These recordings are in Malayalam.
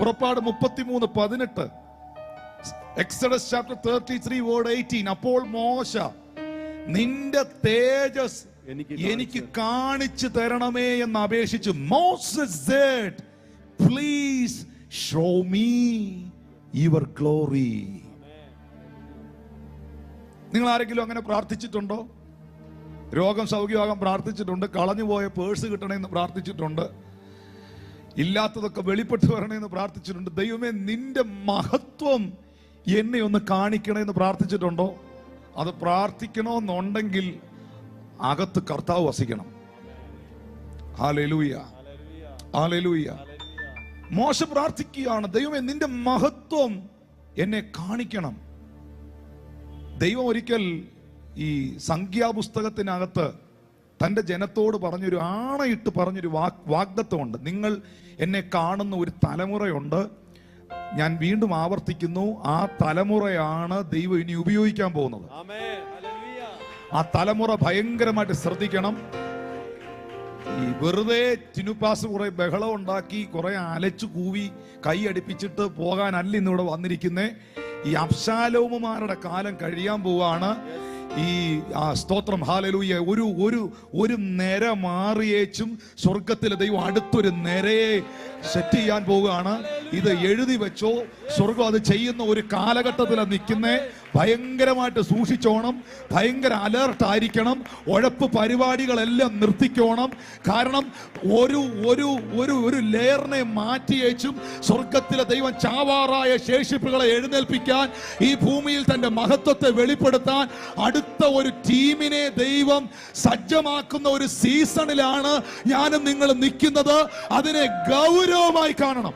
പുറപ്പാട് മുപ്പത്തിമൂന്ന് പതിനെട്ട്. Exodus chapter thirty three verse eighteen അപ്പോൾ മോശ നിന്റെ തേജസ് എനിക്ക് കാണിച്ചു തരണമേ എന്ന് അപേക്ഷിച്ചു Moses please show me your glory നിങ്ങൾ ആരെങ്കിലും അങ്ങനെ പ്രാർത്ഥിച്ചിട്ടുണ്ടോ? രോഗം സൗഖ്യമാകാൻ പ്രാർത്ഥിച്ചിട്ടുണ്ട് കളഞ്ഞു പോയ പേഴ്സ് കിട്ടണമെന്ന് പ്രാർത്ഥിച്ചിട്ടുണ്ട്. ഇല്ലാത്തതൊക്കെ വെളിപ്പെട്ട് വരണമെന്ന് പ്രാർത്ഥിച്ചിട്ടുണ്ട്. ദൈവമേ നിന്റെ മഹത്വം എന്നെ ഒന്ന് കാണിക്കണമെന്ന് പ്രാർത്ഥിച്ചിട്ടുണ്ടോ? അത് പ്രാർത്ഥിക്കണമെന്നുണ്ടെങ്കിൽ അകത്ത് കർത്താവ് വസിക്കണം. ഹാലൂയ ഹാലൂയ മോശ പ്രാർത്ഥിക്കുകയാണ്. ദൈവമേ നിന്റെ മഹത്വം എന്നെ കാണിക്കണം. ദൈവം ഒരിക്കൽ ഈ സംഖ്യാപുസ്തകത്തിനകത്ത് തന്റെ ജനത്തോട് പറഞ്ഞൊരു ആണയിട്ട് പറഞ്ഞൊരു വാ വാഗ്ദത്വമുണ്ട് നിങ്ങൾ എന്നെ കാണുന്ന ഒരു തലമുറയുണ്ട്. ഞാൻ വീണ്ടും ആവർത്തിക്കുന്നു. ആ തലമുറയാണ് ദൈവം ഇനി ഉപയോഗിക്കാൻ പോകുന്നത്. ആ തലമുറ ഭയങ്കരമായിട്ട് ശ്രദ്ധിക്കണം. ഈ വെറുതെ ചിനുപ്പാസ് കുറെ ബഹളം ഉണ്ടാക്കി കുറെ അലച്ചു കൂവി കൈ അടുപ്പിച്ചിട്ട് പോകാനല്ല ഇന്നിവിടെ വന്നിരിക്കുന്നേ. ഈ അബ്ശാലോമുമാരുടെ കാലം കഴിയാൻ പോവാണ്. ഈ ആ സ്തോത്രം ഹാലലൂയ ഒരു ഒരു ഒരു നിര മാറിയേച്ചും സ്വർഗത്തിലെ ദൈവം അടുത്തൊരു നിരയെ സെറ്റ് ചെയ്യാൻ പോവുകയാണ്. ഇത് എഴുതി വെച്ചോ. സ്വർഗം അത് ചെയ്യുന്ന ഒരു കാലഘട്ടത്തിലാണ് നിൽക്കുന്നേ. ഭയങ്കരമായിട്ട് സൂക്ഷിച്ചോണം. ഭയങ്കര അലേർട്ട് ആയിരിക്കണം. ഉഴപ്പ് പരിപാടികളെല്ലാം നിർത്തിക്കോണം. കാരണം ഒരു ഒരു ഒരു ഒരു ലെയറിനെ മാറ്റിയേച്ചും സ്വർഗത്തിലെ ദൈവം ചാവാറായ ശേഷിപ്പുകളെ എഴുന്നേൽപ്പിക്കാൻ ഈ ഭൂമിയിൽ തന്റെ മഹത്വത്തെ വെളിപ്പെടുത്താൻ അടുത്ത ഒരു ടീമിനെ ദൈവം സജ്ജമാക്കുന്ന ഒരു സീസണിലാണ് ഞാനും നിങ്ങൾ നിൽക്കുന്നത്. അതിനെ ഗൗരവമായി കാണണം.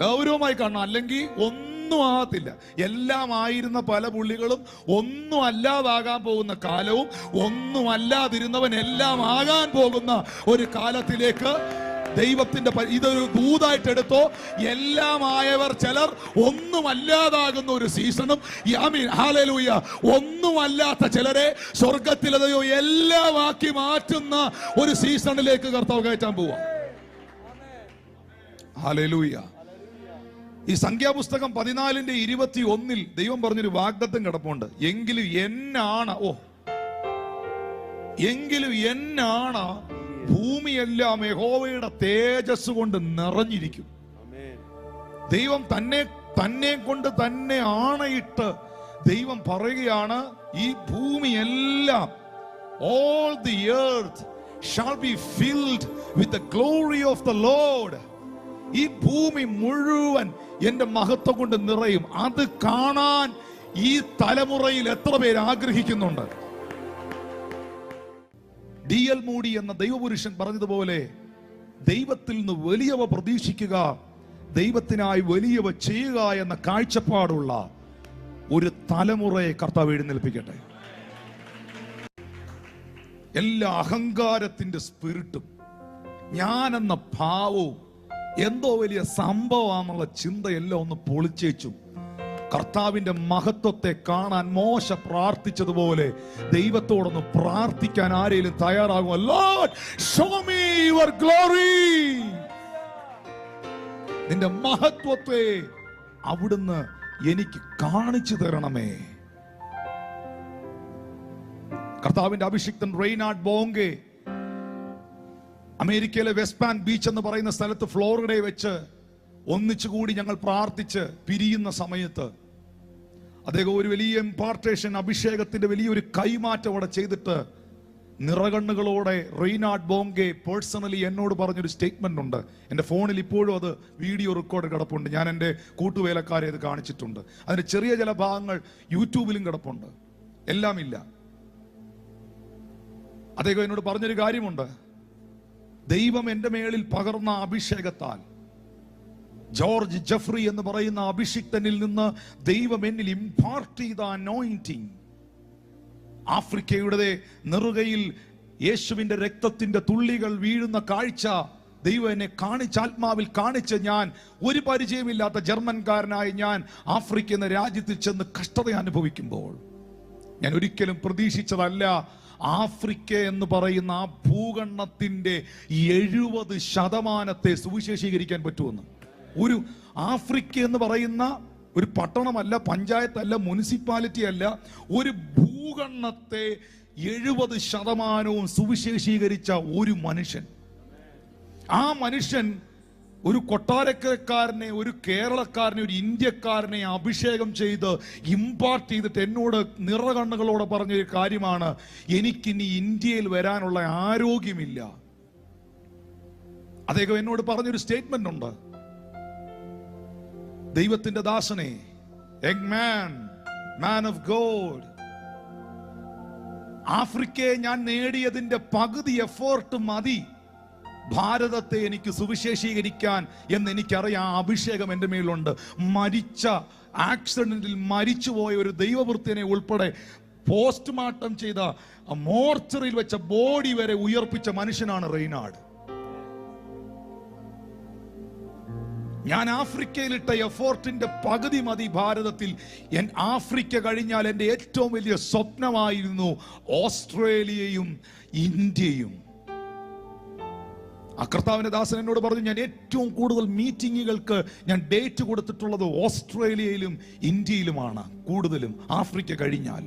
ഗൗരവമായി കാണണം. അല്ലെങ്കിൽ ഒന്നും ആകത്തില്ല. എല്ലാം ആയിരുന്ന പല പുള്ളികളും ഒന്നും അല്ലാതാകാൻ പോകുന്ന കാലവും ഒന്നും അല്ലാതിരുന്നവൻ എല്ലാം ആകാൻ പോകുന്ന ഒരു കാലത്തിലേക്ക് ദൈവത്തിന്റെ ഇതൊരു ദൂതായിട്ട് എടുത്തോ എല്ലാമായവർ ചിലർ ഒന്നുമല്ലാതാകുന്ന ഒരു സീസണും. യാമീൻ ഹാലലൂയ ഒന്നും അല്ലാത്ത ചിലരെ സ്വർഗത്തിലതയോ എല്ലാമാക്കി മാറ്റുന്ന ഒരു സീസണിലേക്ക് കർത്താവ് കയറ്റാൻ പോവാ. ഹാലലൂയ ഈ സംഖ്യാപുസ്തകം പതിനാലിന്റെ ഇരുപത്തി ഒന്നിൽ ദൈവം പറഞ്ഞൊരു വാഗ്ദത്തം കിടപ്പുണ്ട്. എങ്കിലും എന്നാണ് ഓ. എങ്കിലും എന്നാണ് ഭൂമിയെല്ലാം യഹോവയുടെ തേജസ് കൊണ്ട് നിറഞ്ഞിരിക്കും. ദൈവം തന്നെ തന്നെ കൊണ്ട് തന്നെ ആണയിട്ട് ദൈവം പറയുകയാണ് ഈ ഭൂമിയെല്ലാം all the earth shall be filled with the glory of the Lord. ഈ ഭൂമി മുഴുവൻ എന്റെ മഹത്വം കൊണ്ട് നിറയും. അത് കാണാൻ ഈ തലമുറയിൽ എത്ര പേര് ആഗ്രഹിക്കുന്നുണ്ട്? ഡി എൽ മൂടി എന്ന ദൈവപുരുഷൻ പറഞ്ഞതുപോലെ ദൈവത്തിൽ നിന്ന് വലിയവ പ്രതീക്ഷിക്കുക ദൈവത്തിനായി വലിയവ ചെയ്യുക എന്ന കാഴ്ചപ്പാടുള്ള ഒരു തലമുറയെ കർത്താവ് എഴുന്നേൽപ്പിക്കട്ടെ. എല്ലാ അഹങ്കാരത്തിന്റെ സ്പിരിറ്റും ഞാൻ എന്ന ഭാവവും എന്തോ വലിയ സംഭവമാണെന്നുള്ള ചിന്തയെല്ലാം ഒന്ന് പൊളിച്ചേച്ചും കർത്താവിന്റെ മഹത്വത്തെ കാണാൻ മോശ പ്രാർത്ഥിച്ചതുപോലെ ദൈവത്തോടൊന്ന് പ്രാർത്ഥിക്കാൻ ആരെങ്കിലും തയ്യാറാകുമോ ഷോ മീ യുവർ glory. നിന്റെ മഹത്വത്തെ അവിടുന്ന് എനിക്ക് കാണിച്ചു തരണമേ കർത്താവിന്റെ അഭിഷിക്തൻ റെയ്നാഡ് ബോങ്കെ അമേരിക്കയിലെ വെസ്റ്റ്പാൻ ബീച്ച് എന്ന് പറയുന്ന സ്ഥലത്ത് ഫ്ലോറിഡയെ വെച്ച് ഒന്നിച്ചുകൂടി ഞങ്ങൾ പ്രാർത്ഥിച്ച് പിരിയുന്ന സമയത്ത് അദ്ദേഹം ഒരു വലിയ ഇമ്പാർട്ടേഷൻ അഭിഷേകത്തിന്റെ വലിയൊരു കൈമാറ്റം അവിടെ ചെയ്തിട്ട് നിറകണ്ണുകളോടെ റെയ്നാഡ് ബോങ്കെ പേഴ്സണലി എന്നോട് പറഞ്ഞൊരു സ്റ്റേറ്റ്മെന്റ് ഉണ്ട്. എന്റെ ഫോണിൽ ഇപ്പോഴും അത് വീഡിയോ റെക്കോർഡ് കിടപ്പുണ്ട്. ഞാൻ എന്റെ കൂട്ടുവേലക്കാരെ അത് കാണിച്ചിട്ടുണ്ട്. അതിന് ചെറിയ ചില ഭാഗങ്ങൾ യൂട്യൂബിലും കിടപ്പുണ്ട്. എല്ലാം ഇല്ല അദ്ദേഹം എന്നോട് പറഞ്ഞൊരു കാര്യമുണ്ട്. ദൈവം എന്റെ മേളിൽ പകർന്ന അഭിഷേകത്താൽ ജോർജ് ജഫ്രി എന്ന് പറയുന്ന അഭിഷിക്തനിൽ നിന്ന് ദൈവം എന്നിൽ ഇമ്പാർട്ട് ചെയ്ത അനോയിന്റിങ് ആഫ്രിക്കയുടെ നെറുകയിൽ യേശുവിന്റെ രക്തത്തിന്റെ തുള്ളികൾ വീഴുന്ന കാഴ്ച ദൈവം എന്നെ കാണിച്ച് ആത്മാവിൽ കാണിച്ച് ഞാൻ. ഒരു പരിചയമില്ലാത്ത ജർമ്മൻകാരനായി ഞാൻ ആഫ്രിക്ക എന്ന രാജ്യത്തിൽ ചെന്ന് കഷ്ടത അനുഭവിക്കുമ്പോൾ ഞാൻ ഒരിക്കലും പ്രതീക്ഷിച്ചതല്ല ആഫ്രിക്ക എന്ന് പറയുന്ന ആ ഭൂഖണ്ഡത്തിന്റെ എഴുപത് ശതമാനത്തെ സുവിശേഷീകരിക്കാൻ പറ്റുമെന്ന്. ഒരു ആഫ്രിക്ക എന്ന് പറയുന്ന ഒരു പട്ടണമല്ല പഞ്ചായത്തല്ല മുനിസിപ്പാലിറ്റി അല്ല ഒരു ഭൂഖണ്ഡത്തെ എഴുപത് ശതമാനവും സുവിശേഷീകരിച്ച ഒരു മനുഷ്യൻ. ആ മനുഷ്യൻ ഒരു കൊട്ടാരക്കാരനെ ഒരു കേരളക്കാരനെ ഒരു ഇന്ത്യക്കാരനെ അഭിഷേകം ചെയ്ത് ഇമ്പാർട്ട് ചെയ്തിട്ട് എന്നോട് നിറകണ്ണുകളോടെ പറഞ്ഞൊരു കാര്യമാണ് എനിക്കിനി ഇന്ത്യയിൽ വരാനുള്ള ആരോഗ്യമില്ല. അദ്ദേഹം എന്നോട് പറഞ്ഞൊരു സ്റ്റേറ്റ്മെന്റ് ഉണ്ട് ദൈവത്തിന്റെ ദാസനെ. Young man man of God ആഫ്രിക്കയെ ഞാൻ നേടിയതിന്റെ പകുതി എഫോർട്ട് മതി. ഭാരതത്തെ എനിക്ക് സുവിശേഷീകരിക്കാൻ എന്ന് എനിക്കറിയാം അഭിഷേകം എന്റെ മേലുണ്ട്. മരിച്ച ആക്സിഡന്റിൽ മരിച്ചുപോയ ഒരു ദൈവവൃത്തിനെ ഉൾപ്പെടെ പോസ്റ്റ്മോർട്ടം ചെയ്ത മോർച്ചറിയിൽ വെച്ച ബോഡി വരെ ഉയർപ്പിച്ച മനുഷ്യനാണ് റെയ്നാഡ്. ഞാൻ ആഫ്രിക്കയിലിട്ട എഫോർട്ടിന്റെ പകുതി മതി ഭാരതത്തിൽ. ഞാൻ ആഫ്രിക്ക കഴിഞ്ഞാൽ എന്റെ ഏറ്റവും വലിയ സ്വപ്നമായിരുന്നു ഓസ്ട്രേലിയയും ഇന്ത്യയും. ആ കർത്താവിന്റെ ദാസൻ എന്നോട് പറഞ്ഞു ഞാൻ ഏറ്റവും കൂടുതൽ മീറ്റിങ്ങുകൾക്ക് ഞാൻ ഡേറ്റ് കൊടുത്തിട്ടുള്ളത് ഓസ്ട്രേലിയയിലും ഇന്ത്യയിലുമാണ് കൂടുതലും ആഫ്രിക്ക കഴിഞ്ഞാൽ.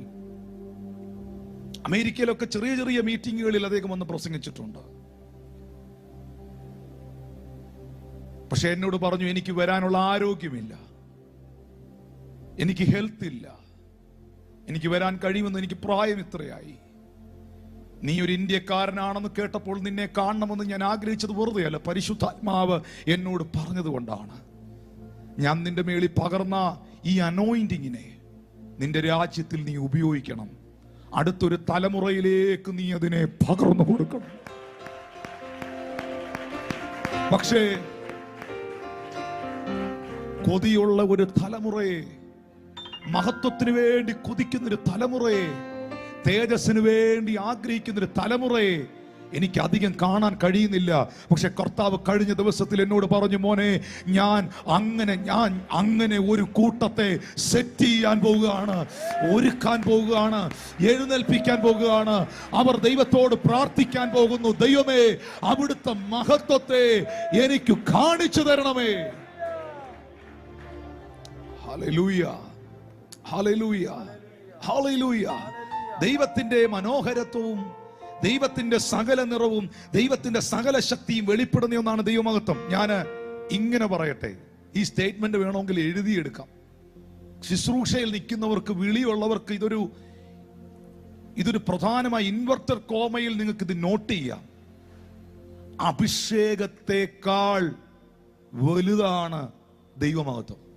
അമേരിക്കയിലൊക്കെ ചെറിയ ചെറിയ മീറ്റിങ്ങുകളിൽ അദ്ദേഹം വന്ന് പ്രസംഗിച്ചിട്ടുണ്ട്. പക്ഷെ എന്നോട് പറഞ്ഞു എനിക്ക് വരാനുള്ള ആരോഗ്യമില്ല. എനിക്ക് ഹെൽത്ത് ഇല്ല. എനിക്ക് വരാൻ കഴിയുമെന്ന് എനിക്ക് പ്രായം ഇത്രയായി. നീ ഒരു ഇന്ത്യക്കാരനാണെന്ന് കേട്ടപ്പോൾ നിന്നെ കാണണമെന്ന് ഞാൻ ആഗ്രഹിച്ചത് വെറുതെയല്ല. പരിശുദ്ധാത്മാവ് എന്നോട് പറഞ്ഞതുകൊണ്ടാണ്. ഞാൻ നിന്റെ മേളിൽ പകർന്ന ഈ അനോയിന്റിങ്ങിനെ നിന്റെ രാജ്യത്തിൽ നീ ഉപയോഗിക്കണം. അടുത്തൊരു തലമുറയിലേക്ക് നീ അതിനെ പകർന്നു കൊടുക്കണം. പക്ഷേ കൊതിയുള്ള ഒരു തലമുറയെ മഹത്വത്തിന് വേണ്ടി കൊതിക്കുന്ന ഒരു തലമുറയെ തേജസ്സിന് വേണ്ടി ആഗ്രഹിക്കുന്ന ഒരു തലമുറയെ എനിക്ക് അധികം കാണാൻ കഴിയുന്നില്ല. പക്ഷെ കർത്താവ് കഴിഞ്ഞ ദിവസത്തിൽ എന്നോട് പറഞ്ഞു മോനെ ഞാൻ അങ്ങനെ ഞാൻ അങ്ങനെ ഒരു കൂട്ടത്തെ സെറ്റ് ചെയ്യാൻ പോവുകയാണ് ഒരുക്കാൻ പോവുകയാണ് എഴുന്നേൽപ്പിക്കാൻ പോവുകയാണ്. അവർ ദൈവത്തോട് പ്രാർത്ഥിക്കാൻ പോകുന്നു. ദൈവമേ അവിടുത്തെ മഹത്വത്തെ എനിക്ക് കാണിച്ചു തരണമേ. ദൈവത്തിന്റെ മനോഹരത്വവും ദൈവത്തിന്റെ സകല നിറവും ദൈവത്തിന്റെ സകല ശക്തിയും വെളിപ്പെടുന്ന ഒന്നാണ് ദൈവമഹത്വം. ഞാൻ ഇങ്ങനെ പറയട്ടെ. ഈ സ്റ്റേറ്റ്മെന്റ് വേണമെങ്കിൽ എഴുതിയെടുക്കാം. ശുശ്രൂഷയിൽ നിൽക്കുന്നവർക്ക് വിളിയുള്ളവർക്ക് ഇതൊരു ഇതൊരു പ്രധാനമായ ഇൻവെർട്ടർ കോമയിൽ നിങ്ങൾക്ക് ഇത് നോട്ട് ചെയ്യാം. അഭിഷേകത്തെക്കാൾ വലുതാണ് ദൈവമഹത്വം.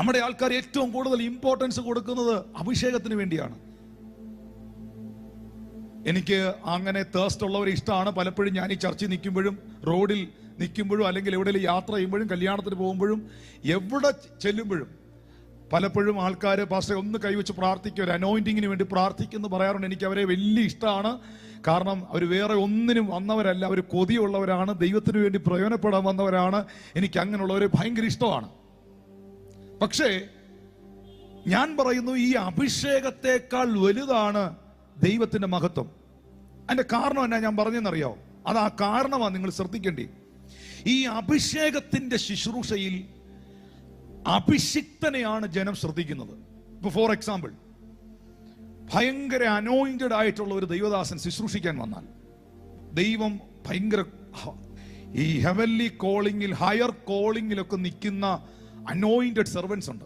നമ്മുടെ ആൾക്കാർ ഏറ്റവും കൂടുതൽ ഇമ്പോർട്ടൻസ് കൊടുക്കുന്നത് അഭിഷേകത്തിന് വേണ്ടിയാണ്. എനിക്ക് അങ്ങനെ തേസ്റ്റ് ഉള്ളവരെ ഇഷ്ടമാണ്. പലപ്പോഴും ഞാൻ ഈ ചർച്ചയിൽ നിൽക്കുമ്പോഴും റോഡിൽ നിൽക്കുമ്പോഴും അല്ലെങ്കിൽ എവിടെയെങ്കിലും യാത്ര ചെയ്യുമ്പോഴും കല്യാണത്തിന് പോകുമ്പോഴും എവിടെ ചെല്ലുമ്പോഴും പലപ്പോഴും ആൾക്കാർ പാസ്റ്റർ ഒന്ന് കൈവച്ച് പ്രാർത്ഥിക്കുക ഒരു അനോയിന്റിങ്ങിന് വേണ്ടി പ്രാർത്ഥിക്കുന്നു പറയാറുണ്ട്. എനിക്ക് അവരെ വലിയ ഇഷ്ടമാണ്. കാരണം അവർ വേറെ ഒന്നിനും വന്നവരല്ല. അവർ കൊതിയുള്ളവരാണ്. ദൈവത്തിന് വേണ്ടി പ്രയോജനപ്പെടാൻ വന്നവരാണ്. എനിക്ക് അങ്ങനെയുള്ളവരെ ഭയങ്കര ഇഷ്ടമാണ്. പക്ഷേ ഞാൻ പറയുന്നു ഈ അഭിഷേകത്തെക്കാൾ വലുതാണ് ദൈവത്തിന്റെ മഹത്വം. അതിന്റെ കാരണം എന്നാ ഞാൻ പറഞ്ഞെന്നറിയോ? അത് ആ കാരണമാണ് നിങ്ങൾ ശ്രദ്ധിക്കേണ്ടി. ഈ അഭിഷേകത്തിന്റെ ശുശ്രൂഷയിൽ അഭിഷിക്തനെയാണ് ജനം ശ്രദ്ധിക്കുന്നത്. ഇപ്പൊ ഫോർ എക്സാമ്പിൾ ഭയങ്കര അനോയിന്റഡ് ആയിട്ടുള്ള ഒരു ദൈവദാസൻ ശുശ്രൂഷിക്കാൻ വന്നാൽ ദൈവം ഭയങ്കര ഈ ഹെവൻലി കോളിങ്ങിൽ ഹയർ കോളിങ്ങിലൊക്കെ നിൽക്കുന്ന അനോയിന്റഡ് സെർവൻസ് ഉണ്ട്.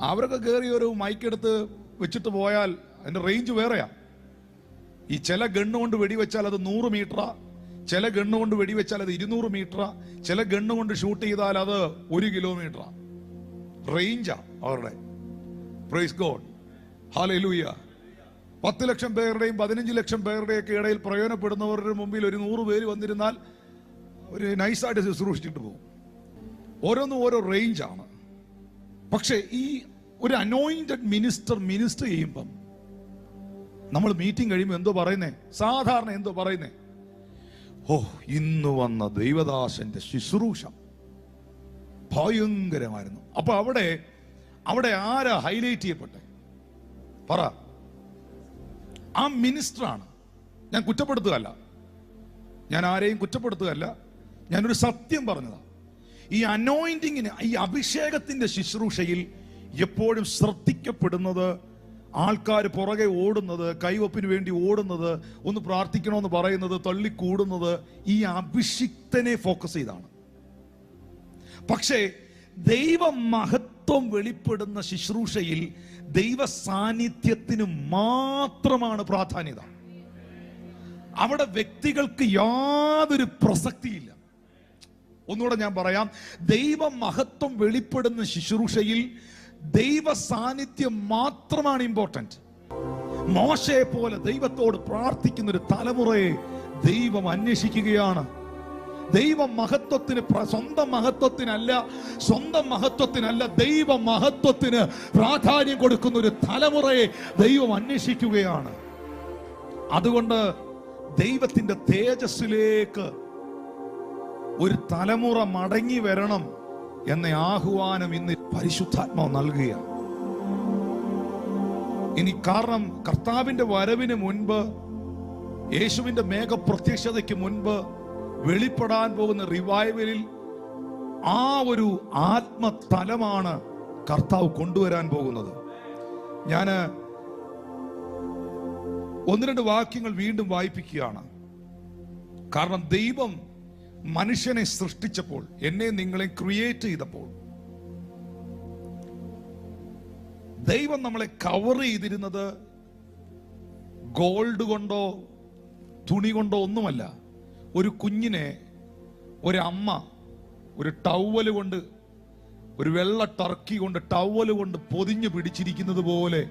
അവരൊക്കെ കയറി ഒരു മൈക്കെടുത്ത് വെച്ചിട്ട് പോയാൽ അതിന്റെ റേഞ്ച് വേറെയാ. ഈ ചില ഗണ്ണ് കൊണ്ട് വെടിവെച്ചാൽ അത് നൂറ് മീറ്ററാ. ചില ഗണ്ണ് കൊണ്ട് വെടിവെച്ചാൽ അത് ഇരുന്നൂറ് മീറ്ററാ. ചില ഗണ്ണ് കൊണ്ട് ഷൂട്ട് ചെയ്താൽ അത് ഒരു കിലോമീറ്ററാ റേഞ്ചാ അവരുടെ. പ്രൈസ് ഗോഡ് ഹാലൂയ പത്ത് ലക്ഷം പേരുടെയും പതിനഞ്ച് ലക്ഷം പേരുടെയൊക്കെ ഇടയിൽ പ്രയോജനപ്പെടുന്നവരുടെ മുമ്പിൽ ഒരു നൂറ് പേര് വന്നിരുന്നാൽ ഒരു നൈസായിട്ട് ശുശ്രൂഷിച്ചിട്ട് പോകും. ഓരോന്നും ഓരോ റേഞ്ചാണ് പക്ഷേ ഈ ഒരു അനോയിന്റഡ് മിനിസ്റ്റർ മിനിസ്റ്റർ ചെയ്യുമ്പം നമ്മൾ മീറ്റിംഗ് കഴിയുമ്പോൾ എന്തോ പറയുന്നേ? സാധാരണ എന്തോ പറയുന്നേ? ഓ ഇന്ന് വന്ന ദൈവദാസന്റെ ശുശ്രൂഷ. ഭയങ്കരമായിരുന്നു. അപ്പൊ അവിടെ അവിടെ ആരാ ഹൈലൈറ്റ് ചെയ്യപ്പെട്ടെ? പറ. ആ മിനിസ്റ്ററാണ് ഞാൻ കുറ്റപ്പെടുത്തുകയല്ല. ഞാൻ ആരെയും കുറ്റപ്പെടുത്തുകയല്ല. ഞാനൊരു സത്യം പറഞ്ഞതാ. ഈ അനോയിന്റിങ്ങിന് ഈ അഭിഷേകത്തിന്റെ ശുശ്രൂഷയിൽ എപ്പോഴും ശ്രദ്ധിക്കപ്പെടുന്നത് ആൾക്കാർ പുറകെ ഓടുന്നത് കൈവപ്പിന് വേണ്ടി ഓടുന്നത് ഒന്ന് പ്രാർത്ഥിക്കണമെന്ന് പറയുന്നത് തള്ളിക്കൂടുന്നത് ഈ അഭിഷിക്തനെ ഫോക്കസ് ചെയ്താണ്. പക്ഷേ ദൈവ മഹത്വം വെളിപ്പെടുന്ന ശുശ്രൂഷയിൽ ദൈവ സാന്നിധ്യത്തിന് മാത്രമാണ് പ്രാധാന്യത. അവിടെ വ്യക്തികൾക്ക് യാതൊരു പ്രസക്തിയില്ല. ഒന്നുകൂടെ ഞാൻ പറയാം. ദൈവ മഹത്വം വെളിപ്പെടുന്ന ശുശ്രൂഷയിൽ ദൈവ സാന്നിധ്യം മാത്രമാണ് ഇമ്പോർട്ടന്റ് മോശയെ പോലെ ദൈവത്തോട് പ്രാർത്ഥിക്കുന്ന ഒരു തലമുറയെ ദൈവം അന്വേഷിക്കുകയാണ്. ദൈവ മഹത്വത്തിന് സ്വന്തം മഹത്വത്തിനല്ല സ്വന്തം മഹത്വത്തിനല്ല ദൈവ മഹത്വത്തിന് പ്രാധാന്യം കൊടുക്കുന്ന ഒരു തലമുറയെ ദൈവം അന്വേഷിക്കുകയാണ്. അതുകൊണ്ട് ദൈവത്തിന്റെ തേജസ്സിലേക്ക് ഒരു തലമുറ മടങ്ങി വരണം എന്ന ആഹ്വാനം ഇന്ന് പരിശുദ്ധാത്മാവ് നൽകുകയാണ്. ഇനി കാരണം കർത്താവിന്റെ വരവിന് മുൻപ് യേശുവിന്റെ മേഘപ്രത്യക്ഷതയ്ക്ക് മുൻപ് വെളിപ്പെടാൻ പോകുന്ന റിവൈവലിൽ ആ ഒരു ആത്മതലമാണ് കർത്താവ് കൊണ്ടുവരാൻ പോകുന്നത്. ഞാൻ ഒന്ന് രണ്ട് വാക്യങ്ങൾ വീണ്ടും വായിപ്പിക്കുകയാണ്. കാരണം ദൈവം മനുഷ്യനെ സൃഷ്ടിച്ചപ്പോൾ എന്നെ നിങ്ങളെ ക്രിയേറ്റ് ചെയ്തപ്പോൾ ദൈവം നമ്മളെ കവർ ചെയ്തിരുന്നത് ഗോൾഡ് കൊണ്ടോ തുണി കൊണ്ടോ ഒന്നുമല്ല. ഒരു കുഞ്ഞിനെ ഒരു അമ്മ ഒരു ടവൽ കൊണ്ട് ഒരു വെള്ള ടർക്കി കൊണ്ട് ടവൽ കൊണ്ട് പൊതിഞ്ഞു പിടിച്ചിരിക്കുന്നത് പോലെ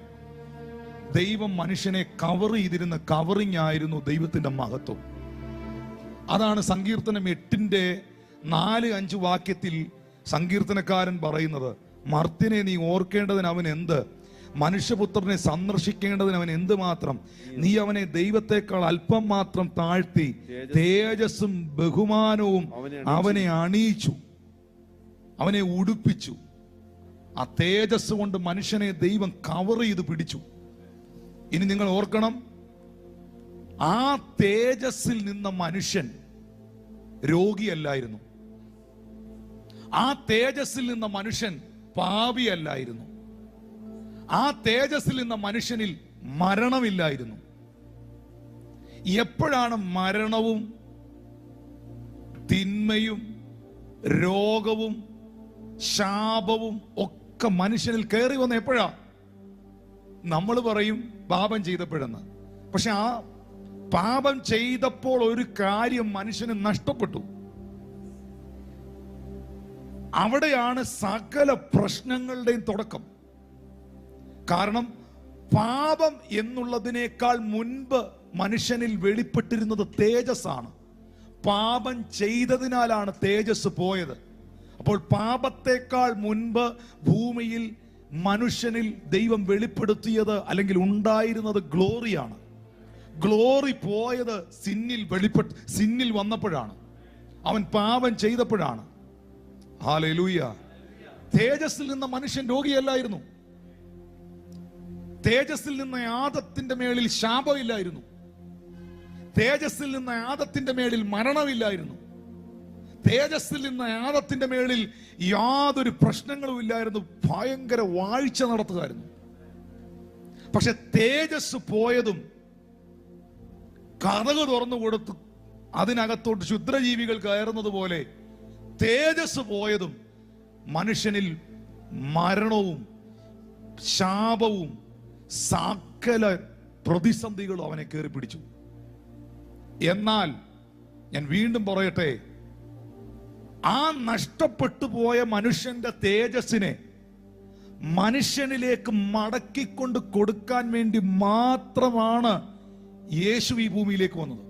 ദൈവം മനുഷ്യനെ കവർ ചെയ്തിരുന്ന കവറിങ് ആയിരുന്നു ദൈവത്തിന്റെ മഹത്വം. അതാണ് സങ്കീർത്തനം എട്ടിന്റെ നാല് അഞ്ച് വാക്യത്തിൽ സങ്കീർത്തനക്കാരൻ പറയുന്നത്. മർത്തിനെ നീ ഓർക്കേണ്ടതിന് അവൻ എന്ത്? മനുഷ്യപുത്രനെ സന്ദർശിക്കേണ്ടതിന് അവൻ എന്ത് മാത്രം? നീ അവനെ ദൈവത്തെക്കാൾ അല്പം മാത്രം താഴ്ത്തി തേജസ്സും ബഹുമാനവും അവനെ അണിയിച്ചു അവനെ ഉടുപ്പിച്ചു. ആ തേജസ് കൊണ്ട് മനുഷ്യനെ ദൈവം കവർ ചെയ്ത് പിടിച്ചു. ഇനി നിങ്ങൾ ഓർക്കണം ആ തേജസ്സിൽ നിന്ന മനുഷ്യൻ രോഗിയല്ലായിരുന്നു. ആ തേജസ്സിൽ നിന്ന മനുഷ്യൻ പാപിയല്ലായിരുന്നു. ആ തേജസ്സിൽ നിന്ന മനുഷ്യനിൽ മരണമില്ലായിരുന്നു. എപ്പോഴാണ് മരണവും തിന്മയും രോഗവും ശാപവും ഒക്കെ മനുഷ്യനിൽ കയറി വന്ന എപ്പോഴാ? നമ്മൾ പറയും പാപം ചെയ്തപ്പോഴെന്ന്. പക്ഷെ ആ പാപം ചെയ്തപ്പോൾ ഒരു കാര്യം മനുഷ്യന് നഷ്ടപ്പെട്ടു. അവിടെയാണ് സകല പ്രശ്നങ്ങളുടെയും തുടക്കം. കാരണം പാപം എന്നുള്ളതിനേക്കാൾ മുൻപ് മനുഷ്യനിൽ വെളിപ്പെട്ടിരുന്നത് തേജസ്സാണ്. പാപം ചെയ്തതിനാലാണ് തേജസ് പോയത്. അപ്പോൾ പാപത്തെക്കാൾ മുൻപ് ഭൂമിയിൽ മനുഷ്യനിൽ ദൈവം വെളിപ്പെടുത്തിയത് അല്ലെങ്കിൽ ഉണ്ടായിരുന്നത് ഗ്ലോറിയാണ്. ഗ്ലോറി പോയത് സിന്നിൽ വെളിപ്പെട്ട് സിന്നിൽ വന്നപ്പോഴാണ്. അവൻ പാപം ചെയ്തപ്പോഴാണ്. ഹാലൂയ തേജസ്സിൽ നിന്ന മനുഷ്യൻ രോഗിയല്ലായിരുന്നു. തേജസ്സിൽ നിന്ന ആദത്തിന്റെ മേളിൽ ശാപമില്ലായിരുന്നു. തേജസ്സിൽ നിന്ന ആദത്തിന്റെ മേളിൽ മരണമില്ലായിരുന്നു. തേജസ്സിൽ നിന്ന ആദത്തിന്റെ മേളിൽ യാതൊരു പ്രശ്നങ്ങളും ഇല്ലായിരുന്നു. ഭയങ്കര വാഴ്ച നടത്തുകയായിരുന്നു. പക്ഷെ തേജസ് പോയതും കഥക് തുറന്നു കൊടുത്തു അതിനകത്തോട്ട് ക്ഷുദ്രജീവികൾ കയറുന്നത് പോലെ തേജസ് പോയതും മനുഷ്യനിൽ മരണവും ശാപവും സാക്കല പ്രതിസന്ധികളും അവനെ കയറി പിടിച്ചു. എന്നാൽ ഞാൻ വീണ്ടും പറയട്ടെ ആ നഷ്ടപ്പെട്ടു പോയ മനുഷ്യന്റെ തേജസ്സിനെ മനുഷ്യനിലേക്ക് മടക്കിക്കൊണ്ട് കൊടുക്കാൻ വേണ്ടി മാത്രമാണ് യേശു ഈ ഭൂമിയിലേക്ക് വന്നത്.